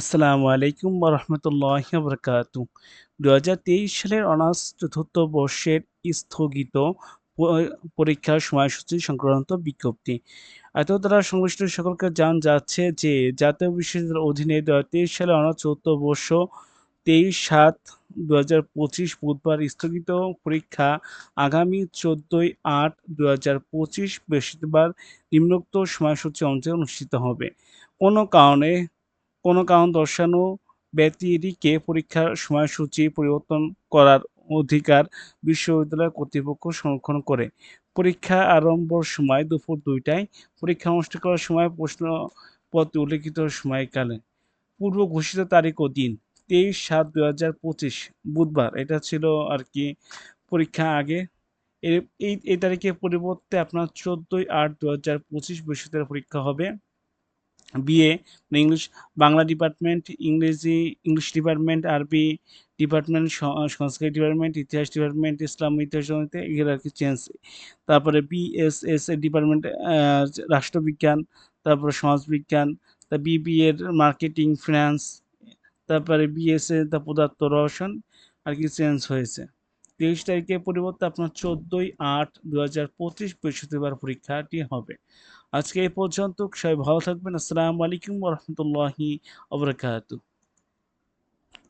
আসসালামু আলাইকুম রাহমাতুল্লাহি ওয়া বারাকাতুহু। ২০২৩ সালের অনার্স চতুর্থ বর্ষের স্থগিত পরীক্ষার সময়সূচি সংক্রান্ত বিজ্ঞপ্তি। এত দ্বারা সংশ্লিষ্ট সকলকে জানানো যাচ্ছে যে, জাতীয় বিশ্ববিদ্যালয়ের অধীনে ২০২৩ সালে অনার্স চতুর্থ বর্ষ ২৩-৭-২০২৫ বুধবার স্থগিত পরীক্ষা আগামী ১৪ই-৮-২০২৫ বৃহস্পতিবার নিম্নোক্ত সময়সূচি অনুযায়ী অনুষ্ঠিত হবে। কোনো কারণে কোন কারণ দর্শানো ব্যতিরেকে পরীক্ষার সময়সূচি পরিবর্তন করার অধিকার বিশ্ববিদ্যালয় কর্তৃপক্ষ সংরক্ষণ করে। পরীক্ষা আরম্ভর সময় দুপুর দুইটায় পরীক্ষা অনুষ্ঠিত করার সময় প্রশ্নপত্রে উল্লিখিত সময়কালে। পূর্ব ঘোষিত তারিখ ও দিন ২৩-৭-২০২৫ বুধবার। এটা ছিল আর কি পরীক্ষা আগে। এই এই তারিখের পরিবর্তে আপনার ১৪ই-৮-২০২৫ বৃহস্পতিবার পরীক্ষা হবে। বিএ ইংলিশ বাংলা ডিপার্টমেন্ট, ইংরেজি ইংলিশ ডিপার্টমেন্ট, আরবি ডিপার্টমেন্ট, সংস্কৃত ডিপার্টমেন্ট, ইতিহাস ডিপার্টমেন্ট, ইসলাম ইতিহাস এগুলো আর কি চেঞ্জ। তারপরে বিএসএস ডিপার্টমেন্ট রাষ্ট্রবিজ্ঞান, তারপরে সমাজবিজ্ঞান, তা বিবিএ এর মার্কেটিং, ফিন্যান্স, তারপরে বিএসএ তা পদার্থ রসায়ন আরকি চেঞ্জ হয়েছে। ২৩ তারিখের পরিবর্তে আপনার ১৪ই-৮-২০২৫ বৃহস্পতিবার পরীক্ষাটি হবে। আজকে এই পর্যন্ত। সবাই ভালো থাকবেন। আসসালামু আলাইকুম রহমতুল্লাহি বারাকাতুহু।